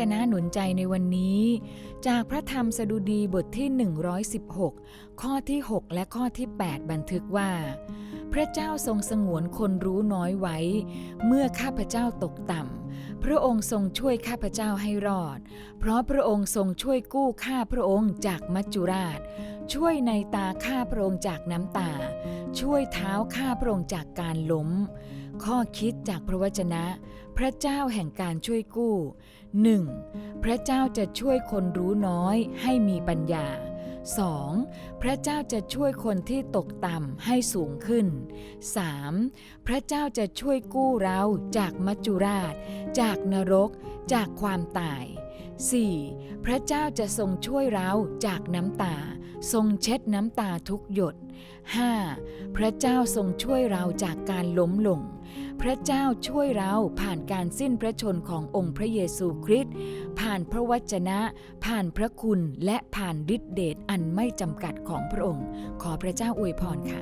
จนะหนุนใจในวันนี้ จากพระธรรมสดุดีบทที่ 116 ข้อที่ 6 และข้อที่ 8 บันทึกว่า พระเจ้าทรงสงวนคนรู้น้อยไว้ เมื่อข้าพเจ้าตกต่ำ พระองค์ทรงช่วยข้าพเจ้าให้รอด เพราะพระองค์ทรงช่วยกู้ข้าพระองค์จากมัจจุราช ช่วยในตาข้าพระองค์จากน้ำตา ช่วยเท้าข้าพระองค์จากการล้ม ข้อคิดจากพระวจนะ พระเจ้าแห่งการช่วยกู้ 1. พระเจ้าจะช่วยคนรู้น้อยให้มีปัญญา 2. พระเจ้าจะช่วยคนที่ตกต่ำให้สูงขึ้น 3. พระเจ้าจะช่วยกู้เราจากมัจจุราช จากนรก จากความตาย 4. พระเจ้าจะทรงช่วยเราจากน้ำตา ทรงเช็ดน้ำตาทุกหยด 5. พระเจ้าทรงช่วยเราจากการล้มลง พระเจ้าช่วยเราผ่านการสิ้นพระชนขององค์พระเยซูคริสต์ผ่านพระวจนะ ผ่านพระคุณและผ่านฤทธิเดชอันไม่จำกัดของพระองค์ ขอพระเจ้าอวยพรค่ะ